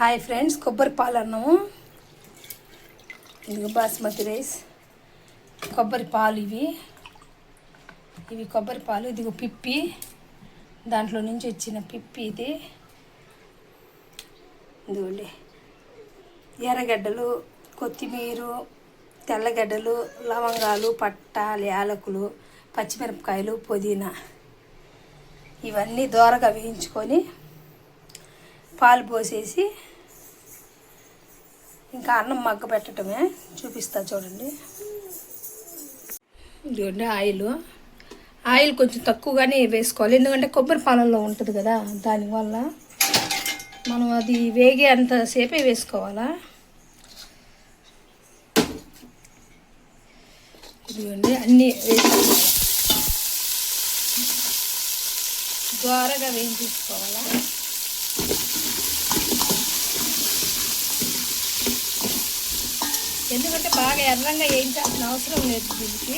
Hi friends కొబ్బరి పాలు అన్నము. ఇదిగో బాస్మతి రైస్. కొబ్బరి పాలు ఇవి. ఇవి కొబ్బరి పాలు ఇదిగో పిప్పి. దాంట్లో నుంచి వచ్చిన పిప్పి ఇది. ఇదిగోండి. ఎర్రగడ్డలు కొత్తిమీర తెల్లగడ్డలు లవంగాలు పట్టాలు యాలకులు పచ్చిమిరపకాయలు పుదీనా. ఇవన్నీ దోరగా వేయించుకొని పాలు పోసేసి ఇంకా అన్నం మగ్గ పెట్టడమే చూపిస్తా చూడండి. ఇదిగోండి ఆయిల్. ఆయిల్ కొంచెం తక్కువగానే వేసుకోవాలి. ఎందుకంటే కొబ్బరి పాలల్లో ఉంటుంది కదా దానివల్ల మనం అది వేగే అంతసేపే వేసుకోవాలా. ఇదిగోండి అన్నీ వేసుకోవాలి. ద్వారగా వేయించుకోవాలా ఎందుకంటే బాగా ఎర్రంగా వేయించాల్సిన అవసరం లేదు దీనికి.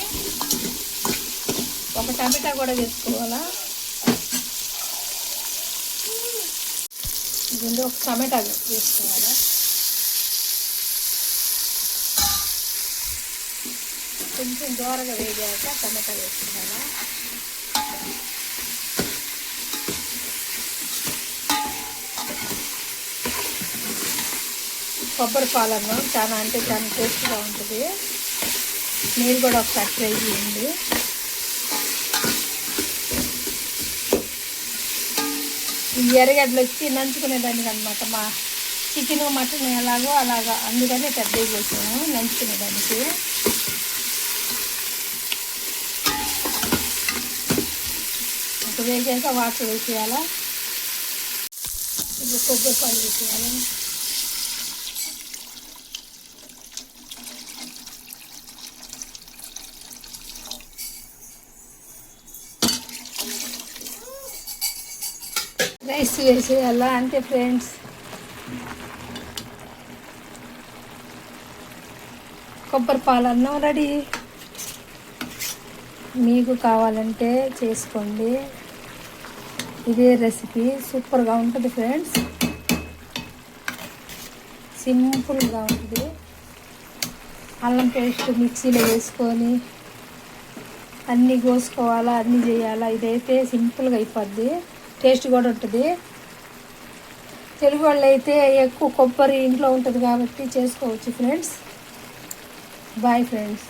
ఒక టమాటా కూడా వేసుకోవాలా? ఇదిగోండి ఒక టమాటా వేసుకోవాలా? కొంచెం దూరగా వేగాక టమాటా వేసుకోవాలా కొబ్బరి పాలన్నం చాలా అంటే చాలా టేస్ట్గా ఉంటుంది. మీరు కూడా ఒకసారి ట్రై చేయండి. ఈ ఎర్రగడ్డలు వచ్చి నంచుకునేదానికి అనమాట మా చికెన్ మటన్ ఎలాగో అలాగా అందుకని పెద్ద చేసాము నంచుకునేదానికి. ఒక వేసాక వాటర్ వేసేయాలా? ఇది కొబ్బరి పాలు వేసేయాలి? రైస్ వేసేయాలా అంతే ఫ్రెండ్స్ కొబ్బరి పాలు అన్నం రెడీ. మీకు కావాలంటే చేసుకోండి. ఇదే రెసిపీ సూపర్గా ఉంటుంది ఫ్రెండ్స్ సింపుల్గా ఉంటుంది. అల్లం పేస్ట్ మిక్సీలో వేసుకొని అన్నీ కోసుకోవాలా అన్నీ చేయాలా? ఇదైతే సింపుల్గా అయిపోద్ది. టేస్ట్ కూడా ఉంటుంది. తెలుగు వాళ్ళు అయితే ఎక్కువ కొబ్బరి ఇంట్లో ఉంటుంది కాబట్టి చేసుకోవచ్చు ఫ్రెండ్స్. Bye friends